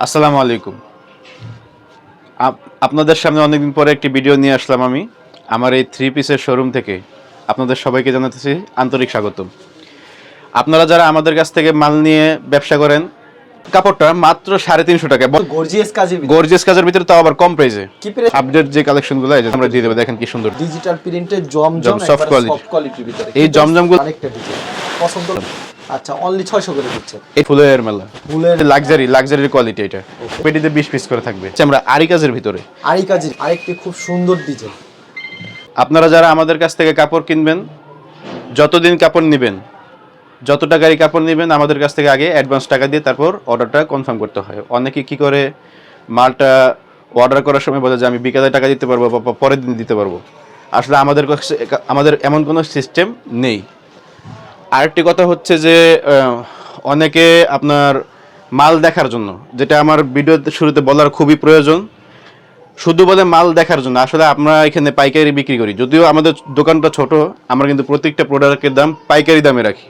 আসসালামু আলাইকুম। আপনাদের সামনে অনেকদিন পরে একটি ভিডিও নিয়ে আসলাম আমি। আমার এই থ্রি পিসের শোরুম থেকে আপনাদের সবাইকে জানাতেছি আন্তরিক স্বাগতম। আপনারা যারা আমাদের কাছ থেকে মাল নিয়ে ব্যবসা করেন কাপড়টা মাত্র সাড়ে তিনশো টাকা গর্জিয়াস কাজের গর্জিয়াস কাজের ভিতরে তাও আবার কম প্রাইসে আপডেট যে কালেকশনগুলো আছে আমরা দিয়ে দেবো দেখেন কি সুন্দর। ডিজিটাল প্রিন্টের জমজম জম, সফট কোয়ালিটির ভিতরে। এই জমজমগুলো- অনেকটা পছন্দ আচ্ছা অনলি 600 করে দিচ্ছে। এই ফুলের মেলা। ফুলের লাক্সারি লাক্সারির কোয়ালিটি এটা। পেটিতে বিশ পিস করে থাকবে। আচ্ছা, আমরা আরি কাজের ভিতরে। আরি কাজের আরেকটি খুব সুন্দর ডিজাইন আপনারা যারা আমাদের কাছ থেকে কাপড় কিনবেন যতদিন কাপড় নেবেন যত টাকারই কাপড় নেবেন আমাদের কাছ থেকে আগে অ্যাডভান্স টাকা দিয়ে তারপর অর্ডারটা কনফার্ম করতে হয়। অনেকে কি করে মালটা অর্ডার করার সময় বলে যে আমি বিকালে টাকা দিতে পারব বা পরের দিন দিতে পারব। আসলে আমাদের কাছে আমাদের এমন কোনো সিস্টেম নেই। আরেকটি কথা হচ্ছে যে অনেকে আপনার মাল দেখার জন্য, যেটা আমার ভিডিওতে শুরুতে বলার খুবই প্রয়োজন, শুধু বলে মাল দেখার জন্য। আসলে আমরা এখানে পাইকারি বিক্রি করি। যদিও আমাদের দোকানটা ছোট, আমরা কিন্তু প্রত্যেকটা প্রোডাক্টের দাম পাইকারি দামে রাখি।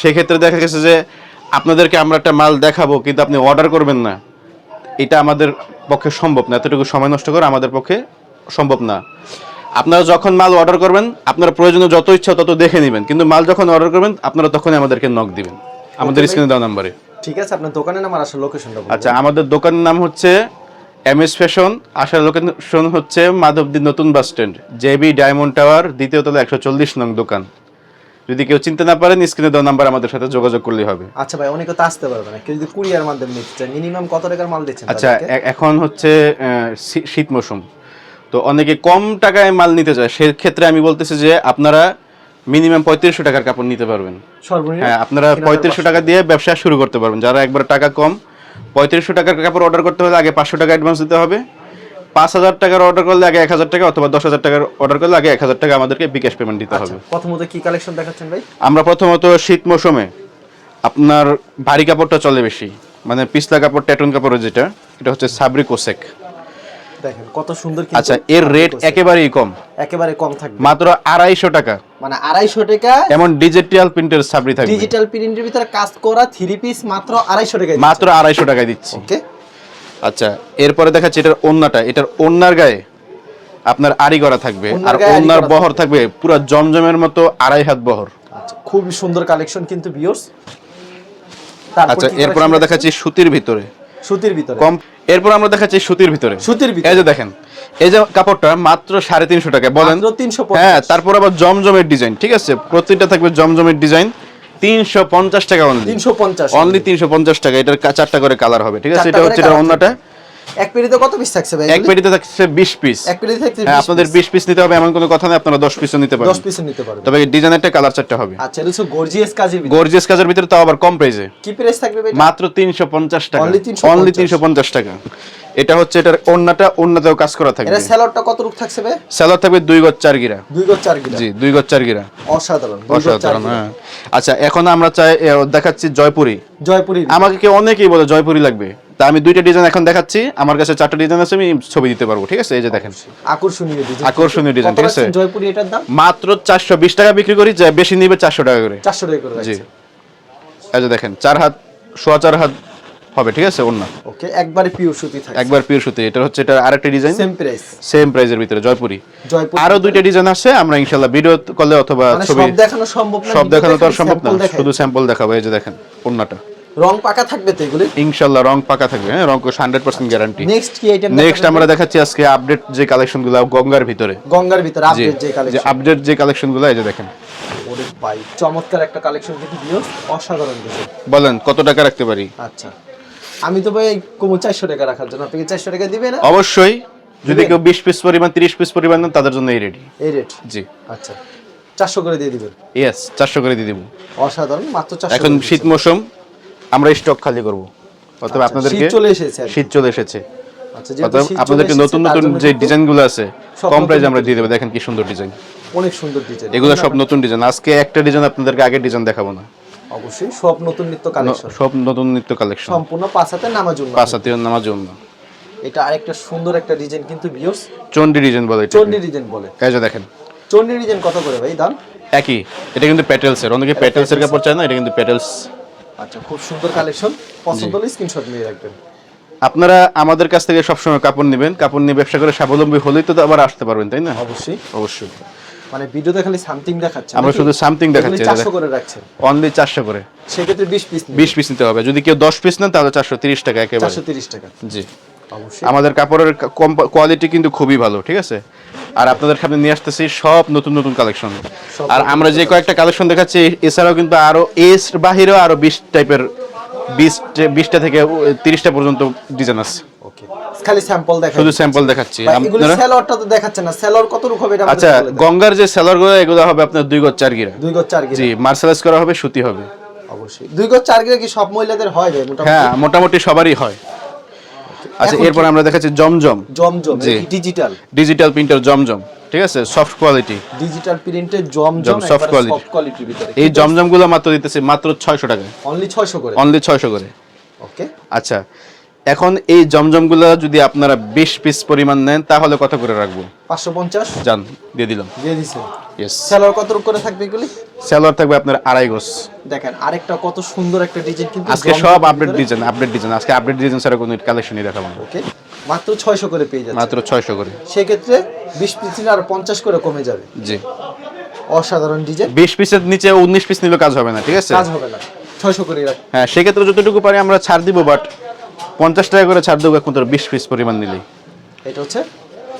সেক্ষেত্রে দেখা গেছে যে, আপনাদেরকে আমরা একটা মাল দেখাবো, কিন্তু আপনি অর্ডার করবেন না। এটা আমাদের পক্ষে সম্ভব না। এতটুকু সময় নষ্ট করা আমাদের পক্ষে সম্ভব না। আপনারা যখন মাল অর্ডার করবেন আপনারা প্রয়োজনে যত ইচ্ছা তত দেখে নেবেন। কিন্তু মাল যখন অর্ডার করবেন আপনারা তখনই আমাদেরকে নক দিবেন। আমাদের স্ক্রিনে দেওয়া নাম্বারে ঠিক আছে আপনার দোকানের নাম আর আসলে লোকেশনটা বলুন। আচ্ছা আমাদের দোকানের নাম হচ্ছে এম এস ফ্যাশন আসার লোকেশন হচ্ছে মাধবদী নতুন bus stand JB diamond tower দ্বিতীয় তলা একশো চল্লিশ নং দোকান। যদি কেউ চিনতে না পারেন স্ক্রিনে দেওয়া নাম্বার আমাদের সাথে যোগাযোগ করলেই হবে। আচ্ছা ভাই অনেকে তো আসতে পারবে না। কেউ যদি কুরিয়ার মাধ্যমে নিতে চায় মিনিমাম কত টাকার মাল দিচ্ছেন আচ্ছা এখন হচ্ছে শীত মৌসুম। তো অনেকে কম টাকায় মাল নিতে চায় সেক্ষেত্রে আমি বলতেছি যে আপনারা মিনিমাম পঁয়ত্রিশশো টাকার কাপড় নিতে পারবেন। হ্যাঁ আপনারা পঁয়ত্রিশশো টাকা দিয়ে ব্যবসা শুরু করতে পারবেন। যারা একবার টাকা কম পঁয়ত্রিশশো টাকার কাপড় অর্ডার করতে হলে আগে পাঁচশো টাকা অ্যাডভান্স দিতে হবে। পাঁচ হাজার টাকার অর্ডার করলে আগে এক হাজার টাকা অথবা দশ হাজার টাকার অর্ডার করলে আগে এক হাজার টাকা আমাদেরকে বিকাশ পেমেন্ট দিতে হবে। প্রথমত কি কালেকশন দেখাচ্ছেন ভাই? আমরা প্রথমত শীত মৌসুমে আপনার ভারী কাপড়টা চলে বেশি। মানে পিছলা কাপড় ট্যাটুন কাপড়ের যেটা এটা হচ্ছে সাবরি কোসেক। দেখেন কত সুন্দর কিন্তু আচ্ছা এর রেট একেবারেই কম। একেবারে কম থাকবে। মাত্র আড়াইশো টাকা। মানে আড়াইশো টাকা এমন ডিজিটাল প্রিন্টের সাবরি থাকবে। ডিজিটাল প্রিন্টের ভিতরে কাজ করা থ্রি পিস মাত্র আড়াইশো টাকা মাত্র আড়াইশো টাকায় দিচ্ছি। ওকে আচ্ছা এরপরে দেখাচ্ছি এটার ওন্নাটা। এটার ওন্নার গায়ে আপনার আড়ি থাকবে। আর ওন্নার বহর থাকবে। পুরো জমজমের মতো আড়াই হাত বহর। আচ্ছা খুবই সুন্দর কালেকশন কিন্তু ভিউয়ার্স আচ্ছা এরপর আমরা দেখাচ্ছি সুতির ভিতরে। সুতির ভিতরে। কম এরপর আমরা দেখাচ্ছি সুতির ভিতরে। সুতির ভিতরে। এই যে দেখেন এই যে কাপড়টা মাত্র সাড়ে তিনশো টাকা। বলেন তিনশো হ্যাঁ তারপর আবার জমজমের ডিজাইন ঠিক আছে? প্রতিটা থাকবে জমজমের ডিজাইন। তিনশো পঞ্চাশ টাকা অনলি 350 অনলি তিনশো পঞ্চাশ টাকা এটার চারটা করে কালার হবে ঠিক আছে? এটা হচ্ছে এটা অন্যটা এক পেরিতে কত পিস থাকছে ভাই এক পেটিতে থাকছে বিশ পিস এক পেরিতে থাকছে হ্যাঁ আপনাদের বিশ পিস নিতে হবে এমন কোনো কথা নেই আপনারা পিসও নিতে 10 পারবেন নিতে পারবে তবে ডিজাইনেরটা কালার চারটা হবে। আচ্ছা এটা হচ্ছে গর্জিয়াস কাজের ভিতরে। গর্জিয়াস কাজের ভিতরে তাও আবার কম প্রাইসে কি প্রাইস থাকবে ভাই মাত্র তিনশো পঞ্চাশ টাকা। Only 350 তিনশো পঞ্চাশ টাকা। এটা হচ্ছে এটার ওন্নাটা ওন্নাতেও কাজ করা থাকবে। এটা সেলরটা কত রূপ থাকছে ভাই স্যালার থাকবে দুই গজ চার গিরা। দুই গজ চার গিরা। জি দুই গজ চার গিরা। অসাধারণ অসাধারণ হ্যাঁ। আচ্ছা এখন আমরা চাই দেখাচ্ছি জয়পুরি। জয়পুরি। আমাকে অনেকেই বলে জয়পুরি লাগবে। তা আমি দুইটা ডিজাইন এখন দেখাচ্ছি। আমার কাছে চারটা ডিজাইন আছে আমি ছবি দিতে পারব ঠিক আছে? এই যে দেখেন। আকর্ষণীয় ডিজাইন আকর্ষণীয় ডিজাইন ঠিক আছে? জয়পুরি এটার দাম? মাত্র চারশো বিশ টাকা বিক্রি করি যে বেশি নিবে চারশো টাকা করে। 400 টাকা করে জি। এই যে দেখেন চার হাত সোয়া চার হাত হবে ঠিক আছে অন্য ওকে একবারে পিওর সুতি থাকে একবার পিওর সুতি এটা হচ্ছে এটা আরেকটা ডিজাইন সেম প্রাইস সেম প্রাইজের ভিতরে জয়পুরি। জয়পুরি আরও দুইটা ডিজাইন আছে আমরা ইনশাল্লাহ ভিডিও কলে অথবা মানে ছবি সব দেখানো সম্ভব না সব দেখানো তো আর সম্ভব না শুধু স্যাম্পল দেখাবো এই যে দেখেন অন্যটা রং পাকা থাকবে তো এগুলি? ইনশাল্লাহ রং পাকা থাকবে হ্যাঁ রং হান্ড্রেড পার্সেন্ট গ্যারান্টি নেক্সট কি আইটেম নেক্সট আমরা দেখাচ্ছি আজকে আপডেট যে কালেকশনগুলো গঙ্গার ভিতরে। গঙ্গার ভিতরে আপডেট যে যে কালেকশন আপডেট যে কালেকশনগুলো এই যে দেখেন। ওরে ভাই চমৎকার একটা কালেকশন কিন্তু ভিউয়ার্স। অসাধারণ বলেন কত টাকা রাখতে পারি? আচ্ছা। আমি তো ভাই কমো চারশো টাকা রাখার জন্য। আপনি চারশো টাকা দিবে না? অবশ্যই। যদি কেউ বিশ পিস পরিমাণ তিরিশ পিস পরিমাণ নেন তাদের জন্য এই রেডি। এই রেট জি। আচ্ছা। চারশো করে দিয়ে দিবেন? ইয়েস চারশো করে দিয়ে দিব। অসাধারণ মাত্র চারশো এখন শীত মৌসুম আমরা স্টক খালি করব। অথবা আপনাদেরকে আচ্ছা, শীত চলে এসেছে শীত চলে এসেছে। আচ্ছা আপনাদেরকে নতুন নতুন যে ডিজাইনগুলো আছে কম প্রাইসে আমরা দিয়ে দেবো। দেখেন কি সুন্দর ডিজাইন। অনেক সুন্দর ডিজাইন। এগুলো সব নতুন ডিজাইন। আজকে একটা ডিজাইন আপনাদেরকে আগের ডিজাইন দেখাবো না। অবশ্যই সব নতুন নিত্য কালেকশন। সব নতুন নিত্য কালেকশন। সম্পূর্ণ পাঁচাতে নামার জন্য পাঁচ হাতে নামার জন্য এটা আরেকটা সুন্দর একটা ডিজাইন কিন্তু ভিউয়ার্স। চন্ডি ডিজাইন বলে চন্ডি ডিজাইন বলে। এই যে দেখেন। চন্ডি ডিজাইন কত করে ভাই দাম? একই। এটা কিন্তু প্যাটেলস এর অনেকে প্যাটেলস এর কাপড় চায় না এটা কিন্তু প্যাটেলস আচ্ছা খুব সুন্দর কালেকশন। পছন্দ হলে স্ক্রিনশট নিয়ে রাখবেন। আপনারা আমাদের কাছ থেকে সবসময় কাপড় নেবেন। কাপড় নিয়ে ব্যবসা করে স্বাবলম্বী হলেই তো আবার আসতে পারবেন তাই না? অবশ্যই। অবশ্যই। মানে ভিডিওতে খালি সামথিং দেখাচ্ছে আমরা শুধু something দেখাচ্ছি, চারশো এটা করে রাখছেন অনলি চারশো করে। সেক্ষেত্রে বিশ পিস বিশ পিস নিতে হবে। যদি কেউ দশ পিস নেন তাহলে চারশো তিরিশ টাকা একেবারে। চারশো তিরিশ টাকা। জি। অবশ্যই। আমাদের কাপড়ের কোয়ালিটি কিন্তু খুবই ভালো ঠিক আছে? আর আপনাদের সামনে নিয়ে আসতেছি সব নতুন নতুন কালেকশন আর আমরা যে কয়েকটা কালেকশন দেখাচ্ছি এছাড়াও কিন্তু আরও এস বাহিরেও আরও বিশ টাইপের বিশ বিশটা থেকে তিরিশটা পর্যন্ত ডিজাইন আছে। খালি স্যাম্পল দেখা শুধু স্যাম্পল দেখাচ্ছি। এগুলো সেলরটা তো দেখাচ্ছে না। সেলর কত রূপ হবে এটা আচ্ছা গঙ্গার যে সেলারগুলো এগুলো হবে আপনার দুই গজ চার গিরা। দুই গজ চার গিরা। জি করা হবে সুতি হবে। অবশ্যই। দুই গজ চার গিরা কি সব মহিলাদের হয় ভাই মোটামুটি? হ্যাঁ মোটামুটি সবারই হয়। আচ্ছা এরপর আমরা দেখাচ্ছি জমজম। Zamzam digital digital printer Zamzam ঠিক আছে? সফট কোয়ালিটি ডিজিটাল প্রিন্টের জমজম। সফট কোয়ালিটির ভিতরে এই জমজমগুলো মাত্র দিতেছে মাত্র ছয়শো টাকায়। অনলি 600 করে। অনলি ছয়শো করে। ওকে আচ্ছা এখন এই জমজমগুলো যদি আপনারা বিশ পিস পরিমাণ নেন তাহলে কত করে রাখব? 550 জান দিয়ে দিলাম। দিয়ে দিছে। ইয়েস কত করে থাকবে এগুলি? স্যালোয়ার থাকবে আপনার আড়াই গোস দেখেন আরেকটা কত সুন্দর একটা ডিজাইন কিন্তু আজকে সব আপডেট ডিজাইন আপডেট ডিজাইন আজকে আপডেট ডিজাইন ছাড়া কোনো কালেকশনই দেখাবো না। ওকে মাত্র 600 করে পেয়ে যাচ্ছে। মাত্র ছয়শো করে। সেক্ষেত্রে 20 পিস নিলে আর 50 করে কমে যাবে। জি। অসাধারণ ডিজাইন বিশ পিসের নিচে উনিশ পিস নিলে কাজ হবে না ঠিক আছে? কাজ হবে না। 600 করে হ্যাঁ সেক্ষেত্রে যতটুকু পারি আমরা ছাড় দিব বাট পঞ্চাশ টাকা করে ছাড় দেবো এখন একমাত্র বিশ পিস পরিমাণ নিলেই এটা হচ্ছে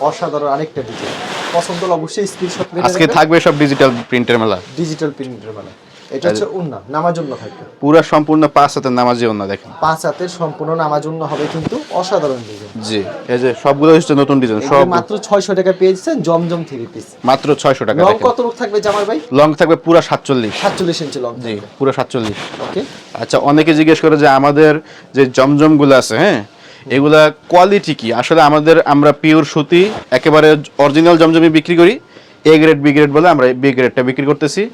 অসাধারণ আরেকটা ডিজাইন। পছন্দ অবশ্যই স্ক্রিনশট আজকে থাকবে সব ডিজিটাল প্রিন্টের মেলা। ডিজিটাল প্রিন্টের মানে এটা হচ্ছে উন্না নামার জন্য থাকবে। পুরা সম্পূর্ণ পাঁচ হাতের নামাজিও না দেখেন। পাঁচ হাতের সম্পূর্ণ নামার জন্য হবে কিন্তু অসাধারণ ডিজাইন জি এই যে সবগুলো হচ্ছে নতুন ডিজাইন সব মাত্র 600 টাকা পেয়েছেন জমজম থ্রি পিস মাত্র ছয়শো টাকা লং কত রূপ থাকবে জামার ভাই? লং থাকবে পুরা সাতচল্লিশ। 47 ইঞ্চি লং জি পুরো সাতচল্লিশ। ওকে আচ্ছা অনেকে জিজ্ঞেস করে যে আমাদের যে জমজম জমজমগুলো আছে হ্যাঁ এগুলা কোয়ালিটি কি? আসলে আমাদের আমরা পিওর সুতি একেবারে অরিজিনাল জমজমই বিক্রি করি এ গ্রেড বি গ্রেড বলে আমরা বি গ্রেডটা বিক্রি করতেছি।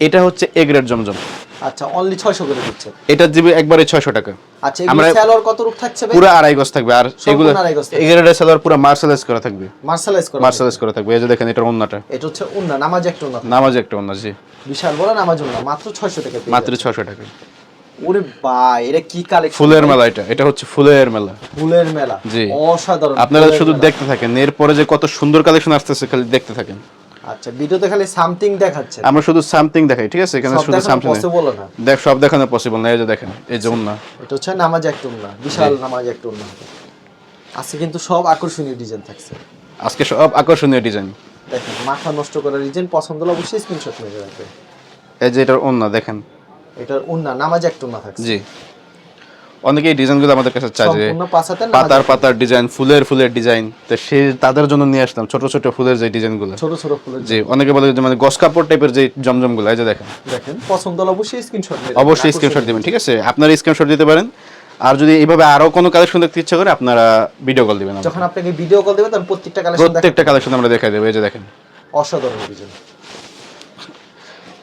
এটা হচ্ছে এ গ্রেড জমজম। আচ্ছা অনলি 600 করে দিচ্ছে। এটা দিবে একবারে ছয়শো টাকা। আচ্ছা আমরা- সেলর কত রূপ থাকছে ভাই? পুরো আড়াই গজ থাকবে। আর এগুলো এ গ্রেডের সালোয়ার পুরো মার্শালাইজ করা থাকবে। মার্শালাইজ করা মার্শালাইজ করা থাকবে। এই যে দেখেন এটার অন্যটা এটা হচ্ছে উন্না নামাজ একটা উন্না নামাজ একটা অন্য জি। বিশাল বড় নামাজ উন্না মাত্র 600 টাকা মাত্র যাচ্ছে। ছশো টাকা। ওরে ভাই এটা কি কালেকশন ফুলের মেলা এটা। এটা হচ্ছে ফুলের মেলা। ফুলের মেলা। জি। অসাধারণ আপনারা শুধু দেখতে থাকেন। এরপরে যে কত সুন্দর কালেকশন আসতেছে খালি দেখতে থাকেন। আচ্ছা ভিডিওতে খালি সামথিং দেখাচ্ছে। আমরা শুধু সামথিং দেখাই ঠিক আছে? এখানে শুধু সামথিং পসিবল না। দেখ সব দেখানো পসিবল না এই যে দেখেন এই যে না এটা হচ্ছে নামাজ একটা উন্না বিশাল নামাজ একটা উন্না। আজকে কিন্তু সব আকর্ষণীয় ডিজাইন থাকছে। আজকে সব আকর্ষণীয় ডিজাইন দেখেন মাথা নষ্ট করার ডিজাইন পছন্দ হলে অবশ্যই স্ক্রিনশট মেরে রাখবে। এই যে এটার অন্য দেখেন। এটার উন্না নামাজ একটা উন্না থাকছে। জি। অনেকে এই ডিজাইনগুলো আমাদের কাছে চায় যে পাতার পাতার ডিজাইন ফুলের ফুলের ডিজাইন তো সে তাদের জন্য নিয়ে আসলাম ছোট ছোট ফুলের যে ডিজাইনগুলো ছোট ছোট ফুলের জি অনেকে বলে যে মানে গস কাপড় টাইপের যে জমজমগুলো এই যে দেখেন। দেখেন পছন্দ হলে অবশ্যই স্ক্রিনশট মেরে অবশ্যই স্ক্রিনশট দিবেন ঠিক আছে? আপনারা স্ক্রিনশট দিতে পারেন। আর যদি এইভাবে আরও কোনো কালেকশন দেখতে ইচ্ছা করে আপনারা ভিডিও কল দিবেন। যখন আপনাকে ভিডিও কল দিবেন তখন প্রত্যেকটা কালেকশন প্রত্যেকটা কালেকশন আমরা দেখাই দেবো এই যে দেখেন। অসাধারণ ডিজাইন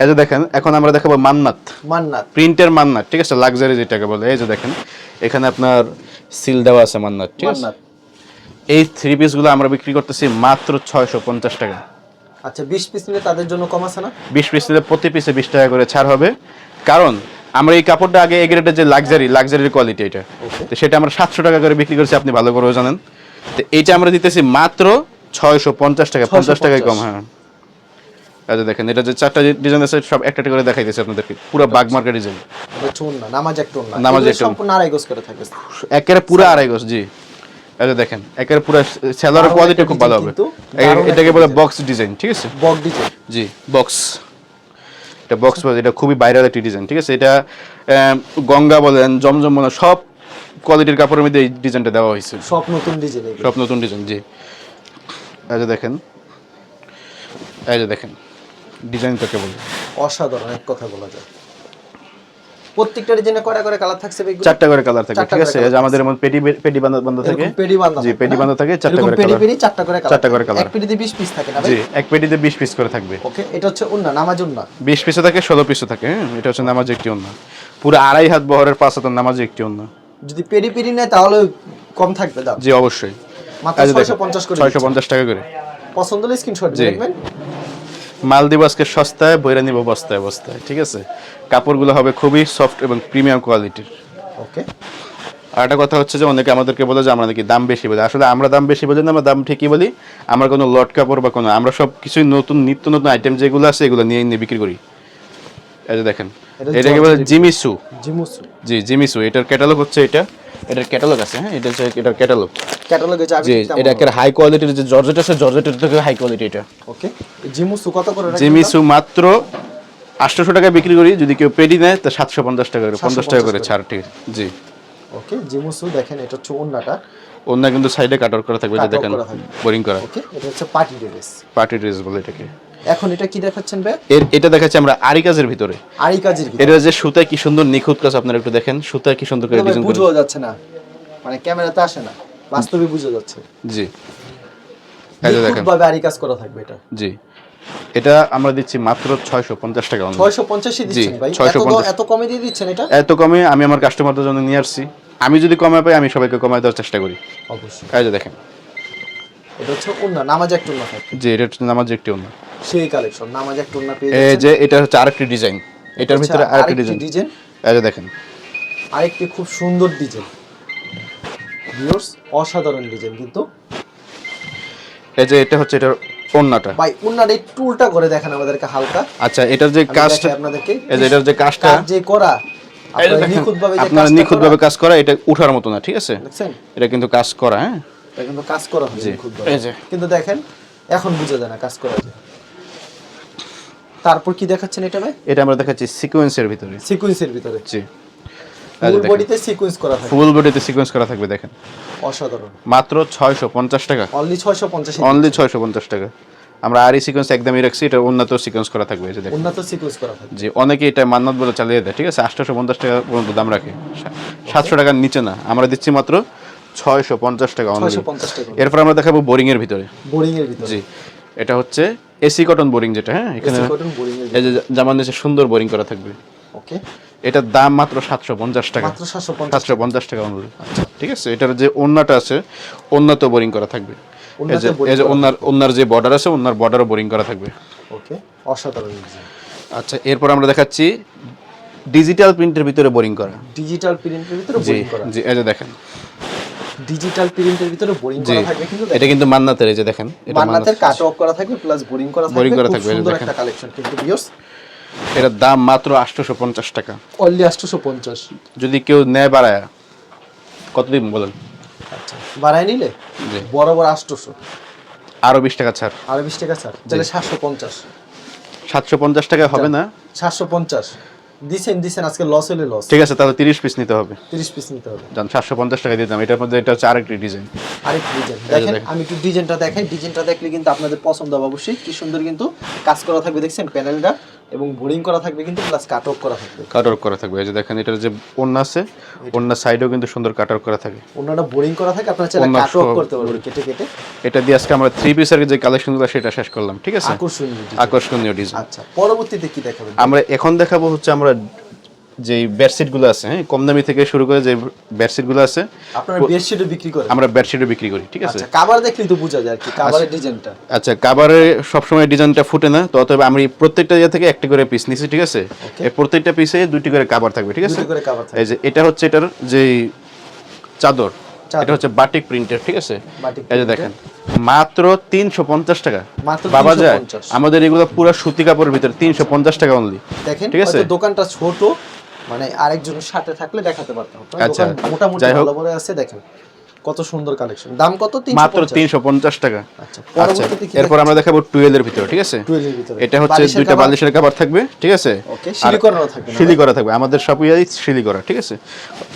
এই যে দেখেন এখন আমরা দেখাবো মান্নাত। মান্নাত। প্রিন্টের মান্নাত ঠিক আছে? লাক্সারি যেটাকে বলে। এই যে দেখেন এখানে আপনার সিল দেওয়া আছে মান্নাত ঠিক আছে? এই থ্রি পিসগুলো আমরা বিক্রি করতেছি মাত্র ছয়শো পঞ্চাশ টাকা। আচ্ছা 20 পিস নিলে তাদের জন্য কম আছে না? বিশ পিস নিলে প্রতি পিসে বিশ টাকা করে ছাড় হবে। কারণ আমরা এই কাপড়টা আগে এগ্রেডের যে লাক্সারি লাক্সারির কোয়ালিটি এটা তো সেটা আমরা সাতশো টাকা করে বিক্রি করছি আপনি ভালো করে জানেন। তো এইটা আমরা দিতেছি মাত্র ছয়শো পঞ্চাশ টাকা পঞ্চাশ টাকায় কম হ্যাঁ। আচ্ছা দেখেন এটা যে চারটা ডিজাইন আছে সব একটা করে দেখাইতেছি আপনাদেরকে। পুরো বাগ মার্কা ডিজাইন উন্না নামাজ একটা উন্না নামাজ একটা। সম্পূর্ণ আড়াই গজ করে থাকে। একেবারে পুরো আড়াই গজ জি। এটা দেখেন একেবারে পুরো দারুণ কোয়ালিটি খুব ভালো হবে। এটাকে বলে বক্স ডিজাইন ঠিক আছে? বক ডিজাইন জি বক্স এটা বক্স এটা খুবই ভাইরাল একটি ডিজাইন ঠিক আছে? এটা গঙ্গা বলেন জমজম বলেন সব কোয়ালিটির কাপড়ের মধ্যে এই ডিজাইনটা দেওয়া হয়েছে। সব নতুন ডিজাইন সব নতুন ডিজাইন জি। এই যে দেখেন এই যে দেখেন ডিজাইন তোকে বলি? অসাধারণ এক কথা বলা যায়। প্রত্যেকটা ডিজাইনে কয়টা করে কালার থাকছে চারটা করে কালার থাকে ঠিক আছে? যে আমাদের এমন পেটি পেটি বান্ধা বান্ধা থাকে? পেডি বাঁধা জি পেটি না? বান্ধা থাকে চারটা করে পেডি কালার পেডি চারটা করে কালার চারটা করে colour। এক পেডিতে 20 পিস থাকে না ভাই? জি এক পেটিতে বিশ পিস করে থাকবে। ওকে এটা হচ্ছে উন্না নামাজ উন্না বিশ পিসে থাকে ষোলো পিসে থাকে হ্যাঁ? এটা হচ্ছে নামাজ একটি অন্য পুরো আড়াই হাত বহরের পাঁচ হাতের নামাজ একটি অন্য যদি পেডি পেডি নেয় তাহলে কম থাকবে দাম। জি অবশ্যই। মাত্র এই যে দেখেন, 650 করে 650 টাকা করে। পছন্দ হলে স্ক্রিনশট জি। দেখবেন মালদ্বীপ আজকে সস্তায় বইরা নিব বস্তায় বস্তায় ঠিক আছে? কাপড়গুলো হবে খুবই সফট এবং প্রিমিয়াম কোয়ালিটির ওকে আর একটা কথা হচ্ছে যে অনেকে আমাদেরকে বলে যে আমরা নাকি দাম বেশি বলি। আসলে আমরা দাম বেশি বলি না আমরা দাম ঠিকই বলি। আমরা কোনো লট কাপড় বা কোনো আমরা সব কিছুই নতুন নিত্য নতুন আইটেম যেগুলো আছে এগুলো নিয়ে নিয়ে বিক্রি করি। এই যে দেখেন এটাকে বলে। জিমিসু। জিমুসু। জি জিমিসু এটার ক্যাটালগ হচ্ছে এটা। এটার ক্যাটালগ আছে হ্যাঁ? এটা হচ্ছে এটার ক্যাটালগ ক্যাটালগে যাবে জি এটা একটা হাই কোয়ালিটির যে জর্জেট আছে জর্জেটের থেকে হাই কোয়ালিটি এটা। ওকে জিমুসু কত করে জিমিসু মাত্র আটশোশো টাকা বিক্রি করি যদি কেউ পেডি নেয় তো সাতশো পঞ্চাশ টাকা করে পঞ্চাশ টাকা করে ছাড় ঠিক জি। ওকে জিমুসু দেখেন এটা হচ্ছে ওন্নাটা। অন্য কিন্তু সাইডে কাট করা থাকবে যে দেখেন বোরিং করা। ওকে এটা হচ্ছে পার্টি ড্রেস। পার্টি ড্রেস বলে এটাকে। এখন এটা কি দেখাচ্ছেন ভাই? এটা দেখাচ্ছি আমরা আরি কাজের ভিতরে। আরি কাজের কি এটা যে সুতায় কি সুন্দর নিখুঁত কাজ আপনারা একটু দেখেন। সুতায় কি সুন্দর করে ডিজাইন করে যাচ্ছে না। মানে ক্যামেরাতে আসে না। বাস্তবে বুঝা যাচ্ছে। জি। যে দেখেন। ভাবে আরি কাজ করা থাকবে এটা। জি। এটা আমরা দিচ্ছি মাত্র ছয়শো পঞ্চাশ টাকা only। ছয়শো পঞ্চাশে দিচ্ছেন ভাই। এত 650 এত কমে দিয়ে দিচ্ছেন এটা? এত কমে আমি আমার কাস্টমারদের জন্য নিয়ে আসছি। আমি যদি কমে পাই আমি সবাইকে কমায় দেওয়ার চেষ্টা করি। অবশ্যই। এই যে দেখেন। এটা হচ্ছে উন্না নামাজ একটা উন্না থাকে যে এটা হচ্ছে নামাজ একটি অন্য সেই কালেকশন নামাজ একটা পেয়ে এই যে এটা হচ্ছে আরেকটি ডিজাইন এটার ভিতরে আচ্ছা, আরেকটি আরেকটি ডিজাইন এই যে দেখেন। আরেকটি খুব সুন্দর ডিজাইন ভিউয়ার্স অসাধারণ ডিজাইন কিন্তু। এই যে এটা হচ্ছে এটার ওন্নাটা ভাই উন্নার এই টুলটা করে দেখেন আমাদেরকে হালকা। আচ্ছা এটার যে কাজটা আপনাদেরকে। এই যে এটার যে কাজটা যে করা আপনারা নিখুঁতভাবে করা, কাজ করা এটা উঠার মতো না ঠিক আছে? এটা কিন্তু কাজ করা হ্যাঁ? এটা কিন্তু কাজ করা হয়। কিন্তু দেখেন এখন বুঝা যায় না কাজ করা যায়। তারপর কি দেখাচ্ছেন এটা ভাই? এটা আমরা দেখাচ্ছি সিকোয়েন্সের ভিতরে। সিকোয়েন্সের ভিতরে। জি। ফুল বডিতে সিকোয়েন্স করা থাকে। ফুল বডিতে সিকোয়েন্স করা থাকবে দেখেন। অসাধারণ। মাত্র ছয়শো পঞ্চাশ টাকা। অনলি ছয়শো পঞ্চাশ অনলি ছয়শো পঞ্চাশ টাকা। আমরা আর এই সিকোয়েন্স একদমই রাখছি এটা উন্নত সিকোয়েন্স করা থাকবে এই যে দেখেন। উন্নত সিকোয়েন্স করা থাকে জি অনেকে এটা মান্নাত বলে চালিয়ে দেয় ঠিক আছে? আটশোশো পঞ্চাশ টাকা পর্যন্ত দাম রাখে। সাতশো টাকার নিচে না আমরা দিচ্ছি মাত্র ছয়শো পঞ্চাশ টাকা only। ছয়শো পঞ্চাশ টাকা। এরপর আমরা দেখাবো বোরিং এর ভিতরে। বোরিং এর ভিতরে। জি এটা হচ্ছে এসি কটন বোরিং যেটা হ্যাঁ? এখানে এই যে জামান নিচে সুন্দর বোরিং করা থাকবে। ওকে এটার দাম মাত্র সাতশো পঞ্চাশ টাকা। মাত্র সাতশো পঞ্চাশ টাকা। অনুযায়ী ঠিক আছে? এটার যে ওন্নাটা আছে উন্নত বোরিং করা থাকবে। এই যে boring এই যে বর্ডার আছে ওনার বর্ডারও বোরিং করা থাকবে। ওকে অসাধারণ আচ্ছা এরপর আমরা দেখাচ্ছি ডিজিটাল প্রিন্টের ভিতরে বোরিং করা। ডিজিটাল প্রিন্টের ভিতরে বোরিং করা। জি এই যে দেখেন। ডিজিটাল প্রিন্টের ভিতরে বোরিং করা থাকবে কিন্তু এটা কিন্তু মান্নাতের এই যে দেখেন এটা মান্নাতের কাট অফ করা থাকবে প্লাস বোরিং করা থাকবে Boring করা থাকবে, সুন্দর একটা কালেকশন কিন্তু বিয়স এটার দাম মাত্র আটশোশো পঞ্চাশ টাকা। অনলি আটশোশো পঞ্চাশ যদি কেউ নেয় বাড়ায় কতদিন বলেন? আচ্ছা বাড়ায় নিলে? বরাবর আটশোশো। আরও বিশ টাকা ছাড়। আরও বিশ টাকা ছাড় তাহলে সাতশো পঞ্চাশ সাতশো পঞ্চাশ টাকা হবে না? সাতশো পঞ্চাশ দিছেন দিছেন আজকে লস হলে লস ঠিক আছে তাহলে তিরিশ পিস নিতে হবে। তিরিশ পিস নিতে হবে। জান সাতশো পঞ্চাশ টাকা দাম। এটার মধ্যে এটা হচ্ছে আরেকটি ডিজাইন আরেকটি ডিজাইন দেখেন দেখেন। আমি একটু ডিজাইনটা দেখাই। ডিজাইনটা দেখলে কিন্তু আপনাদের পছন্দ হবে অবশ্যই। কি সুন্দর কিন্তু কাজ করা থাকবে দেখছেন? প্যানেলটা এবং বোরিং করা থাকবে কিন্তু প্লাস কাট অফ করা থাকবে। কাট অফ করা থাকবে। এই যে দেখেন এটার যে ওন্না আছে ওন্না সাইডেও কিন্তু সুন্দর কাট অফ করা থাকে। ওন্নাটা বোরিং করা থাকে আপনারা চাইলে কাট অফ করতে পারবেন কেটে কেটে। এটা দিয়ে আজকে আমরা থ্রি পিসের যে কালেকশনগুলো সেটা শেষ করলাম ঠিক আছে? আকর্ষণীয় আকর্ষণীয় ডিজাইন আচ্ছা পরবর্তীতে কি দেখাবেন? আমরা এখন দেখাবো হচ্ছে আমরা যে বেডশিটগুলো আছে হ্যাঁ কম দামি থেকে শুরু করে যে বেডশিটগুলো আছে আপনারা বেডশিটও বিক্রি করেন? আমরা বেডশিটও বিক্রি করি ঠিক আছে? আচ্ছা কাভার দেখলেই তো বোঝা যায় আর কি কাভারের ডিজাইনটা আচ্ছা কাবারে সবসময় ডিজাইনটা ফুটে না তো অতএব আমি প্রত্যেকটা ইয়ে থেকে একটা করে পিস নিছি ঠিক আছে? এই প্রত্যেকটা পিসে দুটি করে কাবার থাকবে ঠিক আছে? দুটি করে cover থাকবে। এই যে এটা হচ্ছে এটার যে চাদর। এটা হচ্ছে বাটিক প্রিন্টের ঠিক আছে? এই যে দেখেন মাত্র তিনশো পঞ্চাশ টাকা। মাত্র বাবা যায় 350 আমাদের এগুলো পুরো সুতি কাপড়ের ভিতরে তিনশো পঞ্চাশ টাকা অনলি দেখেন ঠিক আছে? দোকানটা ছোট মানে আরেকজনের সাথে থাকলে দেখাতে পারতাম। আচ্ছা, মোটামুটি ভালো করে আছে দেখেন। কত সুন্দর কালেকশন দাম কত? মাত্র তিনশো পঞ্চাশ টাকা। আচ্ছা আচ্ছা এরপর আমরা দেখাবো টুয়েলের ভিতরে ঠিক আছে? এটা হচ্ছে দুইটা বালিশের কাবার থাকবে ঠিক আছে? শিলি করা থাকবে আমাদের সব শিলি করা ঠিক আছে?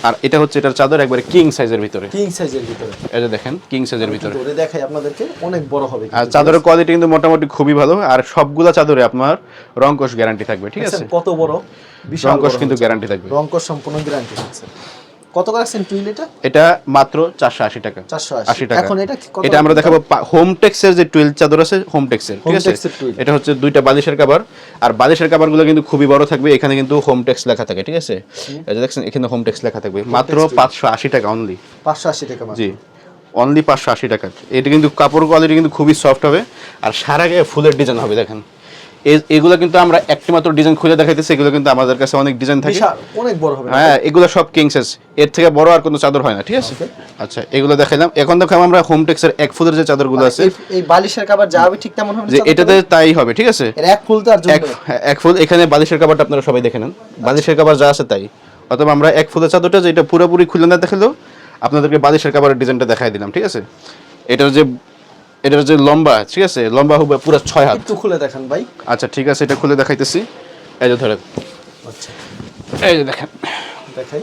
আর এটা হচ্ছে এটার চাদর একবারে কিং সাইজের ভিতরে। কিং সাইজের ভিতরে। এই যে দেখেন কিং সাইজের ভিতরে। দেখাই আপনাদেরকে অনেক বড় হবে আর চাদরের কোয়ালিটি কিন্তু মোটামুটি খুবই ভালো আর সবগুলা চাদরে আপনার রংকশ গ্যারান্টি থাকবে ঠিক আছে? কত বড়? রংকশ কিন্তু গ্যারান্টি থাকবে। রংকশ সম্পূর্ণ গ্যারান্টি আছে কত রাখছেন টুইল এটা? এটা মাত্র চারশো আশি টাকা। 480 টাকা। এখন এটা কত এটা আমরা দেখাবো হোম টেক্সের যে টুয়েলভ চাদর আছে হোম টেক্সের ঠিক আছে। এটা হচ্ছে দুইটা বালিশের কাবার। আর বালিশের কাবারগুলো কিন্তু খুবই বড় থাকবে এখানে কিন্তু হোম টেক্স লেখা থাকে ঠিক আছে? এই যে দেখছেন এখানে হোম টেক্স লেখা থাকবে। মাত্র পাঁচশো আশি টাকা অনলি পাঁচশো আশি টাকা মাত্র। জি। অনলি পাঁচশো আশি টাকা। এটা কিন্তু কাপড় কোয়ালিটি কিন্তু খুবই সফট হবে। আর সারা গায়ে ফুলের ডিজাইন হবে দেখেন। এগুলো কিন্তু আমরা একটি মাত্র ডিজাইন খুলে দেখাইতেছি এগুলো কিন্তু আমাদের কাছে অনেক ডিজাইন থাকে। অনেক বড় হবে হ্যাঁ এগুলো সব কিংসেস এর থেকে বড় আর কোনো চাদর হয় না ঠিক আছে? আচ্ছা এগুলো দেখাইলাম। এখন দেখাম আমরা হোম টেক্সের এক ফুলের যে চাদরগুলো আছে এই- বালিশের কাবার যা হবে ঠিক তেমন হবে যে এটাতে তাই হবে ঠিক আছে? এক ফুল তো আর এক হ্যাঁ, এক ফুল। এখানে বালিশের কাপড়টা আপনারা সবাই দেখে নেন। বালিশের কাপড় যা আছে তাই। অথবা আমরা এক ফুলের চাদরটা যেটা পুরোপুরি খুলে না দেখালেও আপনাদেরকে বালিশের কাপড়ের ডিজাইনটা দেখাই দিলাম ঠিক আছে? এটার যে এটার যে লম্বা ঠিক আছে? লম্বা হবে পুরো ছয় হাত। একটু খুলে দেখান ভাই। আচ্ছা ঠিক আছে এটা খুলে দেখাইতেছি। এই যে ধরেন। আচ্ছা। এই যে দেখেন। দেখাই।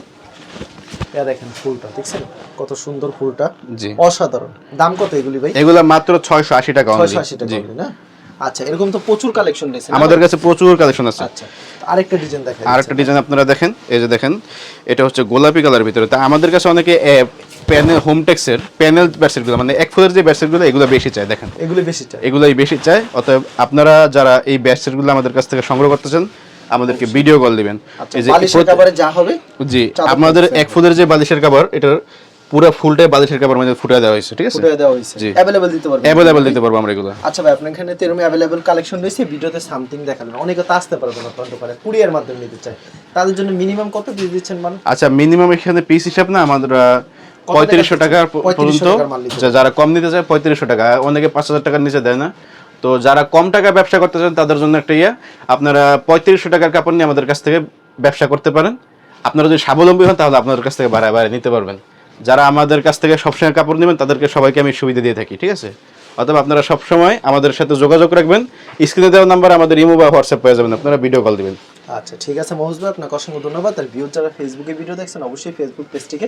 এটা দেখেন ফুলটা দেখছেন? কত সুন্দর ফুলটা। জি। অসাধারণ। দাম কত এগুলি ভাই? এগুলা মাত্র ছয়শো আশি টাকা only। ছয়শো আশি টাকা জি। না? আচ্ছা এরকম তো প্রচুর কালেকশন রয়েছে আমাদের কাছে প্রচুর কালেকশন আছে। আচ্ছা আরেকটা ডিজাইন দেখাই। আরেকটা ডিজাইন আপনারা দেখেন। এই যে দেখেন এটা হচ্ছে গোলাপি কালার ভিতরে। তা আমাদের কাছে অনেকে প্যানেল হোম টেক্সের প্যানেল ব্যাটসেটগুলো মানে এক ফুলের যে ব্যাটসেটগুলো এগুলো বেশি চায় দেখেন। এগুলি বেশি চাই এগুলোই বেশি চায় অতএব আপনারা যারা এই ব্যাটসেটগুলো আমাদের কাছ থেকে সংগ্রহ করতে চান আমাদেরকে ভিডিও কল দিবেন। আচ্ছা এই যে হবে জি আমাদের এক ফুলের যে বালিশের কাপড় এটার পুরো ফুলটাই বালিশের কাপড় মধ্যে ফুটে দেওয়া হয়েছে ঠিক আছে? ফুটে দেওয়া হয়েছে। জি। অ্যাভেলেবল দিতে পারবেন। অ্যাভেলেবেল দিতে পারব আমরা এগুলো। আচ্ছা ভাই আপনার এখানে তেরোমি অ্যাভেলেবল কালেকশন রয়েছে ভিডিওতে সামথিং দেখাবেন অনেকে তো আসতে পারবে না টন্টো পারে কুরিয়ার মাধ্যমে নিতে চায়। তাদের জন্য মিনিমাম কত দিয়ে দিচ্ছেন মানে আচ্ছা মিনিমাম এখানে পিস হিসাব না আমাদের পঁয়ত্রিশশো টাকা টাকা দিচ্ছে? 3500 পর্যন্ত যারা কম নিতে চায় পঁয়ত্রিশশো টাকা। অনেকে পাঁচ হাজার টাকার নিচে দেয় না। তো যারা কম টাকা ব্যবসা করতে চান তাদের জন্য একটা ইয়ে আপনারা পঁয়ত্রিশশো টাকার কাপড় নিয়ে আমাদের কাছ থেকে ব্যবসা করতে পারেন। আপনারা যদি স্বাবলম্বী হন তাহলে আপনাদের কাছ থেকে বাড়ায় বাড়ায় নিতে পারবেন। যারা আমাদের কাছ থেকে সবসময় কাপড় নেবেন তাদেরকে সবাইকে আমি সুবিধা দিয়ে থাকি ঠিক আছে? অথবা আপনারা সবসময় আমাদের সাথে যোগাযোগ রাখবেন। স্ক্রিনে দেওয়া নাম্বার আমাদের ইমো বা হোয়াটসঅ্যাপ পেয়ে যাবেন। আপনারা ভিডিও কল দিবেন। আচ্ছা ঠিক আছে মহুজ ভাই আপনাকে অসংখ্য ধন্যবাদ। আর ভিউ যারা ফেসবুকে ভিডিও দেখছেন অবশ্যই ফেসবুক পেজটিকে